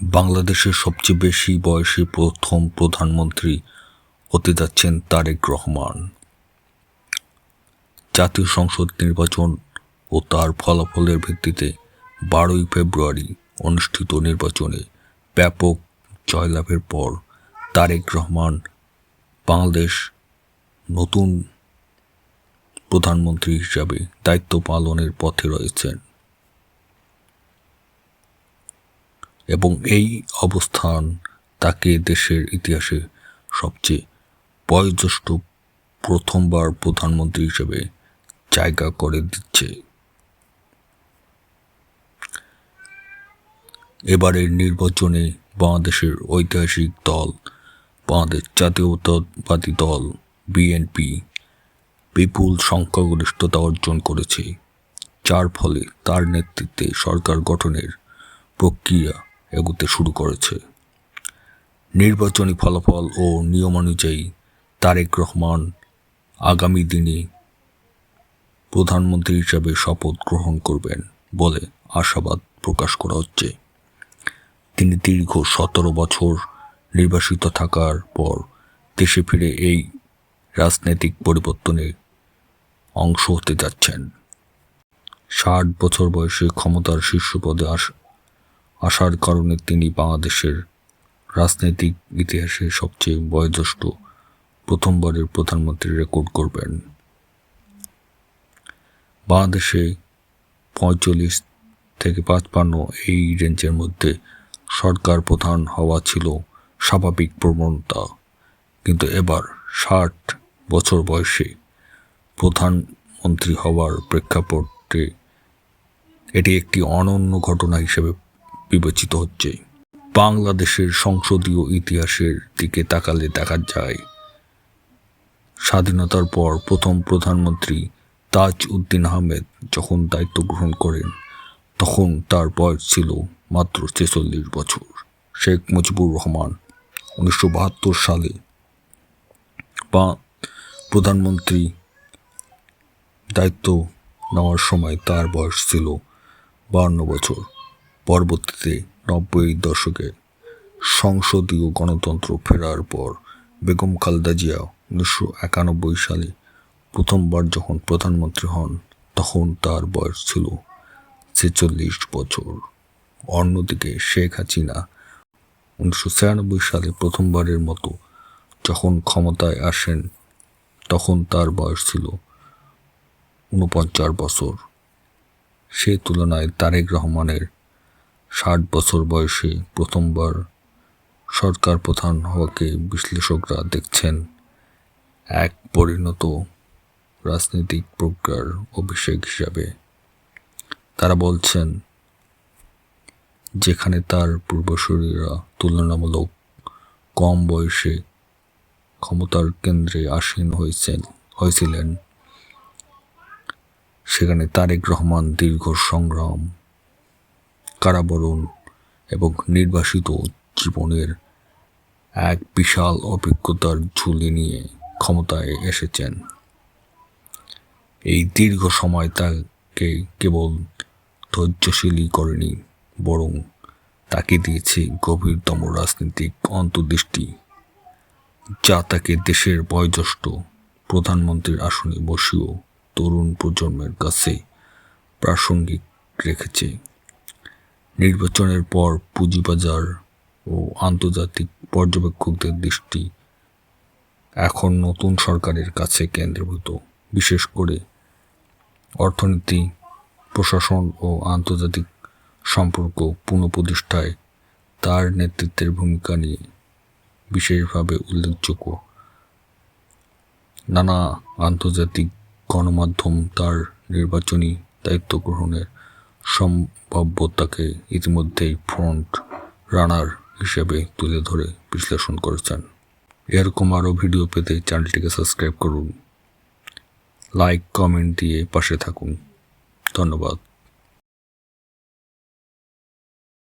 বাংলাদেশের সবচেয়ে বেশি বয়সী প্রথম প্রধানমন্ত্রী হতে যাচ্ছেন তারেক রহমান। জাতীয় সংসদ নির্বাচন ও তার ফলাফলের ভিত্তিতে বারোই ফেব্রুয়ারি অনুষ্ঠিত নির্বাচনে ব্যাপক জয়লাভের পর তারেক রহমান বাংলাদেশ নতুন প্রধানমন্ত্রী হিসাবে দায়িত্ব পালনের পথে রয়েছেন। এবং এই অবস্থান তাকে দেশের ইতিহাসে সবচেয়ে বয়োজ্যেষ্ঠ প্রথমবার প্রধানমন্ত্রী হিসেবে জায়গা করে দিচ্ছে। এবারের নির্বাচনে বাংলাদেশের ঐতিহাসিক দল, বাংলাদেশ জাতীয়তাবাদী দল, বিএনপি বিপুল সংখ্যাগরিষ্ঠতা অর্জন করেছে, যার ফলে তার নেতৃত্বে সরকার গঠনের প্রক্রিয়া এগোতে শুরু করেছে। নির্বাচনী ফলাফল ও নিয়মানুযায়ী তারেক রহমান আগামী দিনে প্রধানমন্ত্রী হিসাবে শপথ গ্রহণ করবেন বলে আশাবাদ প্রকাশ করা হচ্ছে। তিনি দীর্ঘ সতেরো বছর নির্বাসিত থাকার পর দেশে ফিরে এই রাজনৈতিক পরিবর্তনে অংশ হতে যাচ্ছেন। ষাট বছর বয়সে ক্ষমতার শীর্ষ পদে আস আসার কারণে তিনি বাংলাদেশের রাজনৈতিক ইতিহাসে সবচেয়ে বয়োজ্যেষ্ঠ প্রথমবারের প্রধানমন্ত্রী রেকর্ড করবেন। বাংলাদেশে পঁয়তাল্লিশ থেকে পাঁচপান্ন এই রেঞ্জের মধ্যে সরকার প্রধান হওয়া ছিল স্বাভাবিক প্রবণতা। কিন্তু এবার ষাট বছর বয়সে প্রধানমন্ত্রী হওয়ার প্রেক্ষাপটে এটি একটি অনন্য ঘটনা হিসেবে বিবেচিত হচ্ছে। বাংলাদেশের সংসদীয় ইতিহাসের দিকে তাকালে দেখা যায়, স্বাধীনতার পর প্রথম প্রধানমন্ত্রী তাজ উদ্দিন আহমেদ যখন দায়িত্ব গ্রহণ করেন, তখন তার বয়স ছিল মাত্র ছেচল্লিশ বছর। শেখ মুজিবুর রহমান উনিশশো বাহাত্তর সালে বা প্রধানমন্ত্রী দায়িত্ব নেওয়ার সময় তার বয়স ছিল বাহান্ন বছর। পরবর্তীতে নব্বই দশকে সংসদীয় গণতন্ত্র ফেরার পর বেগম খালেদা জিয়া উনিশশো একানব্বই সালে প্রথমবার যখন প্রধানমন্ত্রী হন, তখন তার বয়স ছিল ছেচল্লিশ বছর। অন্যদিকে শেখ হাসিনা উনিশশো ছিয়ানব্বই সালে প্রথমবারের মতো যখন ক্ষমতায় আসেন, তখন তার বয়স ছিল উনপঞ্চাশ বছর। সে তুলনায় তারেক রহমানের ষাট বছর বয়সে প্রথমবার সরকার প্রধান হওয়াকে বিশ্লেষকরা দেখছেন। এক পরিণত রাজনৈতিক প্রজ্ঞার অভিষেক হিসাবে। তারা বলছেন, যেখানে তার পূর্বসূরীরা তুলনামূলক কম বয়সে ক্ষমতার কেন্দ্রে আসীন হয়েছেন, হয়েছিলেন, সেখানে তারেক রহমান দীর্ঘ সংগ্রাম কারাবরণ এবং নির্বাসিত জীবনের এক বিশাল অভিজ্ঞতার ঝুলি নিয়ে ক্ষমতায় এসেছেন। এই দীর্ঘ সময় তাকে কেবল ধৈর্যশীলই করেনি, বরং তাকে দিয়েছে গভীরতম রাজনৈতিক অন্তর্দৃষ্টি, যা তাকে দেশের বয়োজ্যেষ্ঠ প্রধানমন্ত্রীর আসনে বসেও তরুণ প্রজন্মের কাছে প্রাসঙ্গিক রেখেছে। নির্বাচনের পর পুঁজিবাজার ও আন্তর্জাতিক পর্যবেক্ষকদের দৃষ্টি এখন নতুন সরকারের কাছে কেন্দ্রীভূত। বিশেষ করে অর্থনীতি, প্রশাসন ও আন্তর্জাতিক সম্পর্ক পুনঃপ্রতিষ্ঠায় তার নেতৃত্বের ভূমিকা নিয়ে বিশেষভাবে উল্লেখযোগ্য। নানা আন্তর্জাতিক গণমাধ্যম তার নির্বাচনী দায়িত্ব গ্রহণের সম্ভাব্যতাকে ইতিমধ্যেই ফ্রন্ট রানার হিসেবে তুলে ধরে বিশ্লেষণ করেছেন। এরকম আরও ভিডিও পেতে চ্যানেলটিকে সাবস্ক্রাইব করুন। লাইক, কমেন্ট দিয়ে পাশে থাকুন। ধন্যবাদ।